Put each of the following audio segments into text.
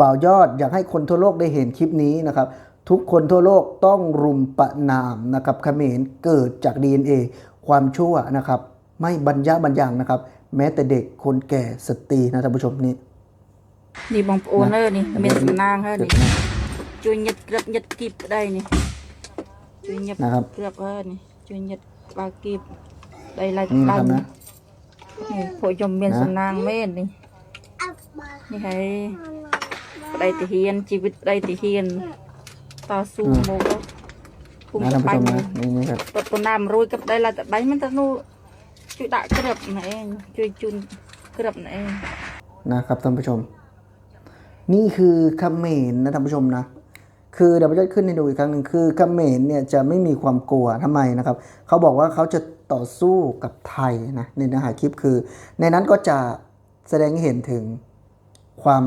บ่าวยอดอยากให้คนทั่วโลกได้เห็นคลิปนี้นะครับ ทุกคนทั่วโลกต้องรุมประนามนะครับเขมรเกิดจาก DNA ความชั่วนะครับ ไม่บรรยะบรรยังนะครับ แม้แต่เด็กคนแก่สตรีนะท่านผู้ชมนี่นี่บองโอนเนอร์นี่เมสนางเฮอนี่จุยยัดเกือบยัดกีบได้นี่จุยยัดนเกรับเฮอร์นี่จุยยัดปลากีบได้ลายลายนี่พอยมเมสนางเม่นนี่นี่ให้ យប្តីទាហានជីវិតប្តីទាហានតស៊ូមកភូមិ นะท่านผู้ បា ช ញ់ มนะนี่นี่ครับ តប៉ុណ្ណា100ក្របដៃឡៃតបាញ់មិនទៅនោះជួយដាក់ក្របណែឯងជួយជូនក្របណែឯង นะครับท่านผู้ชม นี่คือเขมรนะท่านผู้ชมนะ คือเดี๋ยวเราจะขึ้นให้ดูอีกครั้งหนึ่งคือเขมรเนี่ยจะไม่มีความกลัวทำไมนะครับ เขาบอกว่าเขาจะต่อสู้กับไทยนะในเนื้อหาคลิปคือ ในนั้นก็จะแสดงให้เห็นถึงความ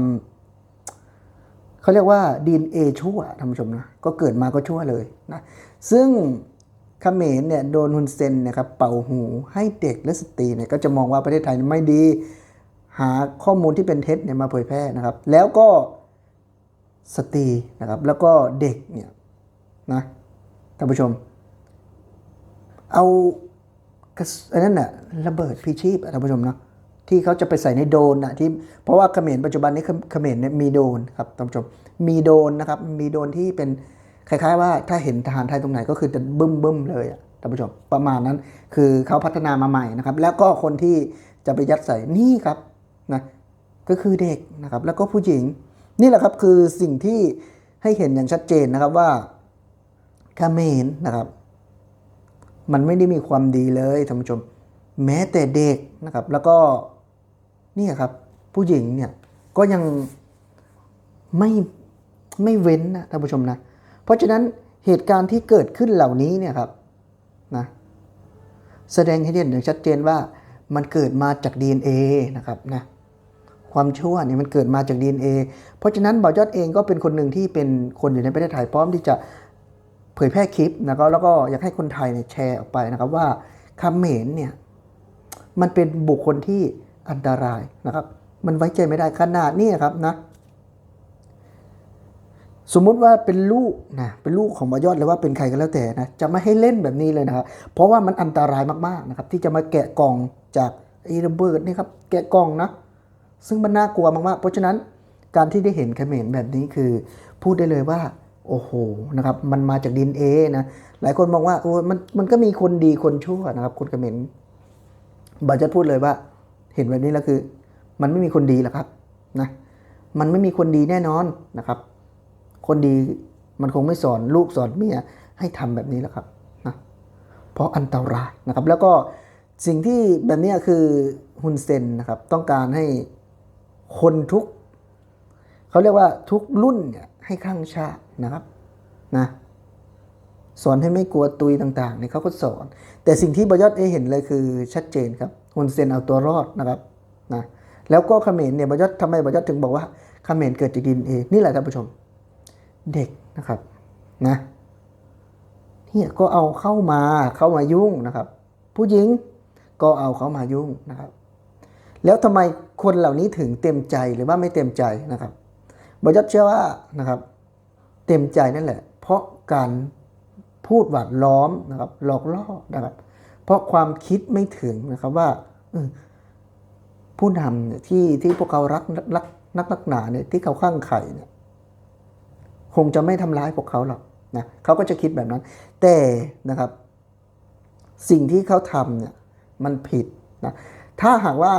เขาเรียกว่าดีนเอชั่วท่านผู้ชมนะก็เกิดมาก็ชั่วเลยนะซึ่งเขมรเนี่ยโดนฮุนเซนนะครับเป่าหูให้เด็กและสตรีเนี่ยก็จะมองว่าประเทศไทยไม่ดี หาข้อมูลที่เป็นเท็จเนี่ยมาเผยแพร่นะครับ แล้วก็สตรีนะครับ แล้วก็เด็กเนี่ยนะท่านผู้ชม เอาอันนั้นน่ะระเบิดพลีชีพท่านผู้ชมเนาะ ที่เขาจะไปใส่ในโดนนะที่เพราะว่าเขมรปัจจุบันนี้เขเมรเนี่ยมีโดนครับท่านผู้ชมมีโดนนะครับมีโดนที่เป็นคล้ายๆว่าถ้าเห็นทหารไทยตรงไหนก็คือจะบึ้มบึ้มๆเลยอะท่านผู้ชมประมาณนั้นคือเขาพัฒนามาใหม่นะครับ แล้วก็คนที่จะไปยัดใส่นี่ครับนะก็คือเด็กนะครับแล้วก็ผู้หญิงนี่แหละครับคือสิ่งที่ให้เห็นอย่างชัดเจนนะครับว่าเขมรนะครับ มันไม่ได้มีความดีเลยท่านผู้ชม แม้แต่เด็กนะครับ แล้วก็ นี่ยครับ ผู้หญิงเนี่ยก็ยังไม่ไม่เว้นนะท่านผู้ชมนะ เพราะฉะนั้นเหตุการณ์ที่เกิดขึ้นเหล่านี้เนี่ยครับนะแสดงให้เห็นอย่างชัดเจนว่ามันเกิดมาจาก DNA นะครับนะความชั่วเนี่ยมันเกิดมาจาก DNA เพราะฉะนั้นบ่าวยอดเองก็เป็นคนหนึ่งที่เป็นคนอยู่ในประเทศไทยพร้อมที่จะเผยแพร่คลิปนะครับแล้วก็อยากให้คนไทยเนี่ยแชร์ออกไปนะครับว่าเมรเนี่ยมันเป็นบุคคลที่ อันตรายนะครับ มันไว้ใจไม่ได้ขนาดนี้ครับนะ สมมุติว่าเป็นลูกนะเป็นลูกของบอยอดหรือว่าเป็นใครก็แล้วแต่นะจะไม่ให้เล่นแบบนี้เลยนะครับ เพราะว่ามันอันตรายมากๆนะครับ ที่จะมาแกะกล่องจากไอ้ระเบิดนี่ครับแกะกล่องนะ ซึ่งมันน่ากลัวมากๆ เพราะฉะนั้นการที่ได้เห็นเขมรแบบนี้คือ พูดได้เลยว่าโอ้โห นะครับ มันมาจากดินเอนะ หลายคนมองว่า โอ้มัน มันก็มีคนดีคนชั่วนะครับ คนเขมรบาจะพูดเลยว่า เห็นแบบนี้แล้วคือ มันไม่มีคนดีหรอกครับนะมันไม่มีคนดีแน่นอนนะครับ คนดีมันคงไม่สอนลูกสอนเมียให้ทำแบบนี้แล้วครับนะเพราะอันตรายนะครับ แล้วก็สิ่งที่แบบนี้คือฮุนเซนนะครับ ต้องการให้คนทุกเขาเรียกว่าทุกรุ่นเนี่ยให้ข้างชาตินะครับนะสอนให้ไม่กลัวตุยต่างๆเนี่ยเขาก็สอน แต่สิ่งที่บยอดเอเห็นเลยคือชัดเจนครับ ฮุนเซนเอาตัวรอดนะครับนะแล้วก็เขมรเนี่ยบยอดทำไมบยอดถึงบอกว่าเขมรเกิดจากดินเอนี่แหละท่านผู้ชม เด็กนะครับนะเนี่ยก็เอาเข้ามาเข้ามายุ่งนะครับ ผู้หญิงก็เอาเข้ามายุ่งนะครับ แล้วทำไมคนเหล่านี้ถึงเต็มใจหรือว่าไม่เต็มใจนะครับบยอดเชื่อว่านะครับ เต็มใจนั่นแหละ เพราะการพูดหวานล้อมนะครับ หลอกล่อนะครับ ราะความคิดไม่ถึงนะครับว่าผู้นำที่ที่พวกเขารักรักนักนักหนาเนี่ยที่เขาข้างไข่เนี่ยคงจะไม่ทำร้ายพวกเขาหรอกนะเขาก็จะคิดแบบนั้น แต่นะครับ สิ่งที่เขาทำเนี่ยมันผิดนะถ้าหากว่า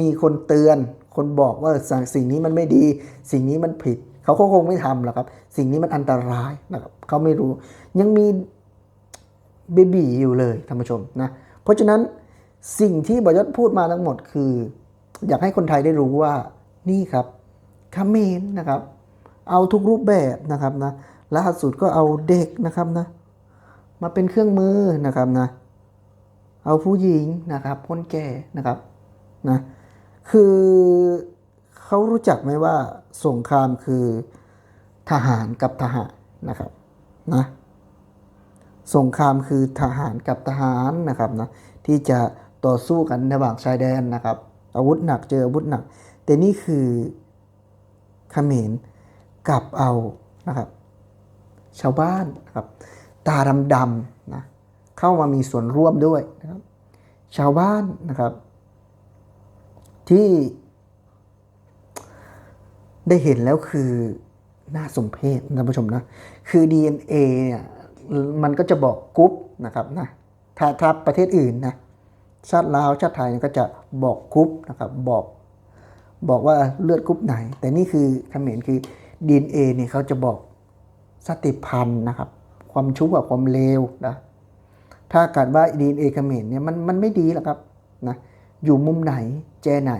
มีคนเตือน คนบอกว่าสิ่งนี้มันไม่ดี สิ่งนี้มันผิด เขาก็คงไม่ทำหรอกครับ สิ่งนี้มันอันตรายนะครับเขาไม่รู้ ยังมี เบบีอยู่เลยท่านผู้ชมนะเพราะฉะนั้นสิ่งที่บอยศพูดมาทั้งหมดคือ อยากให้คนไทยได้รู้ว่านี่ครับคาเมนนะครับ เอาทุกรูปแบบนะครับนะล่าสุดก็เอาเด็กนะครับนะมาเป็นเครื่องมือนะครับนะเอาผู้หญิงนะครับคนแก่นะครับนะคือเขารู้จักไหมว่าสงครามคือทหารกับทหารนะครับนะ สงครามคือทหารกับทหารนะครับนะที่จะต่อสู้กันระหว่างชายแดนนะครับ อาวุธหนักเจออาวุธหนัก แต่นี่คือเขมรกลับเอานะครับ ชาวบ้านนะครับ ตาดำๆนะเข้ามามีส่วนร่วมด้วยนะครับ ชาวบ้านนะครับ ที่ได้เห็นแล้วคือน่าสมเพชท่านผู้ชมนะ คือ DNA เนี่ย มันก็จะบอกกรุ๊ปนะครับนะถ้าถ้าประเทศอื่นนะชาติลาวชาติไทยก็จะบอกกรุ๊ปนะครับบอกบอกว่าเลือดกรุ๊ปไหน แต่นี่คือเขมรคือ DNA เนี่ยเขาจะบอกสติพันธ์นะครับ ความชั่วความเลวนะถ้ากิดว่า DNA เขมรเนี่ยมันมันไม่ดีหรอกครับนะอยู่มุมไหนแจไหน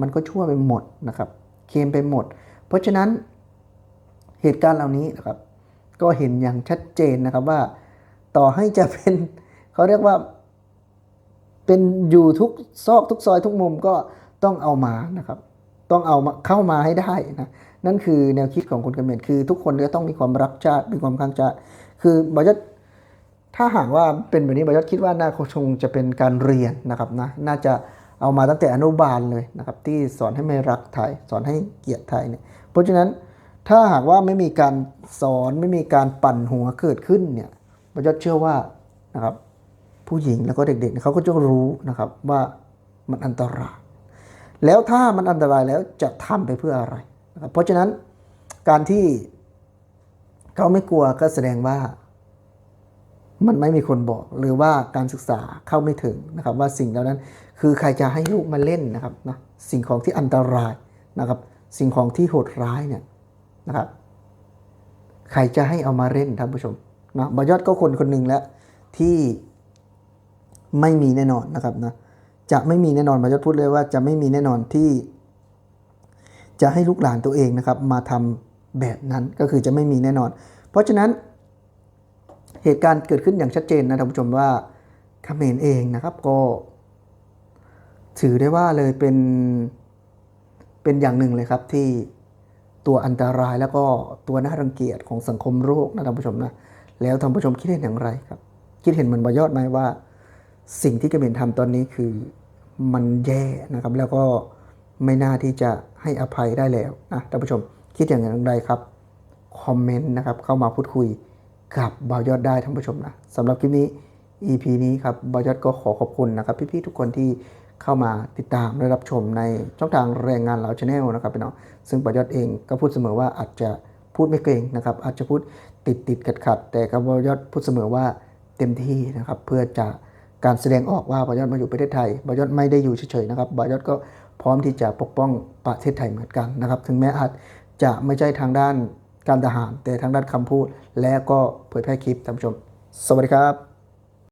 มันก็ชั่วไปหมดนะครับ เค็มไปหมด เพราะฉะนั้นเหตุการณ์เหล่านี้นะครับ ก็เห็นอย่างชัดเจนนะครับว่า ต่อให้จะเป็นเขาเรียกว่า เป็นอยู่ทุกซอกทุกซอยทุกมุมก็ต้องเอามานะครับ ต้องเอามาเข้ามาให้ได้นะนั่นคือแนวคิดของคนเขมรคือ ทุกคนก็ต้องมีความรักชาติมีความข้างชาติคือบอยศถ้าหากว่าเป็นแบบนี้บอยศคิดว่าน่าคงจะเป็นการเรียนนะครับนะน่าจะเอามาตั้งแต่อนุบาลเลยนะครับที่สอนให้ไม่รักไทย สอนให้เกลียดไทยเนี่ยเพราะฉะนั้น ถ้าหากว่าไม่มีการสอนไม่มีการปั่นหัวเกิดขึ้นเนี่ยบอยศเชื่อว่านะครับ ผู้หญิงแล้วก็เด็กๆเเขาก็จะรู้นะครับว่ามันอันตราย แล้วถ้ามันอันตรายแล้วจะทำไปเพื่ออะไรนะครับเพราะฉะนั้นการที่เขาไม่กลัวก็แสดงว่ามันไม่มีคนบอกหรือว่าการศึกษาเข้าไม่ถึงนะครับ ว่าสิ่งเหล่านั้น คือใครจะให้ลูกมาเล่นนะครับนะสิ่งของที่อันตรายนะครับ สิ่งของที่โหดร้ายเนี่ย นะครับ ใครจะให้เอามาเล่นท่านผู้ชมนะบอยอดก็คนคนหนึ่งแล้วที่ไม่มีแน่นอนนะครับนะจะไม่มีแน่นอนมายศพูดเลยว่าจะไม่มีแน่นอนที่ จะให้ลูกหลานตัวเองนะครับ มาทำแบบนั้นก็คือจะไม่มีแน่นอน เพราะฉะนั้นเหตุการณ์เกิดขึ้นอย่างชัดเจนนะท่านผู้ชมว่าเขมรเองนะครับก็ถือได้ว่าเลยเป็นเป็นอย่างหนึ่งเลยครับที่ ตัวอันตรายแล้วก็ตัวน่ารังเกียจของสังคมโลกนะท่านผู้ชมนะแล้วท่านผู้ชมคิดเห็นอย่างไรครับ คิดเห็นเหมือนบอยอดไหมว่า สิ่งที่เขมรทำตอนนี้คือมันแย่นะครับ แล้วก็ไม่น่าที่จะให้อภัยได้แล้วนะท่านผู้ชมคิดอย่างไรครับคอมเมนต์นะครับเข้ามาพูดคุยกับบอยอดได้ท่านผู้ชมนะสำหรับคลิปนี้ EP นี้ครับบอยอดก็ขอขอบคุณนะครับ พี่ๆทุกคนที่ เข้ามาติดตามและรับชมในช่องทางแรงงานเราชาแนลนะครับพี่น้องซึ่งบอยอดเองก็พูดเสมอว่าอาจจะพูดไม่เก่งนะครับ อาจจะพูดติดติดขัดขัดแต่กับอยอดพูดเสมอว่าเต็มที่นะครับเพื่อจะการแสดงออกว่าบอยอดมาอยู่ประเทศไทยบอยอดไม่ได้อยู่เฉยๆนะครับบอยอดก็พร้อมที่จะปกป้องประเทศไทยเหมือนกันนะครับถึงแม้อาจจะไม่ใช่ทางด้านการทหาร แต่ทางด้านคำพูด และก็เผยแพร่คลิปท่านผู้ชม สวัสดีครับ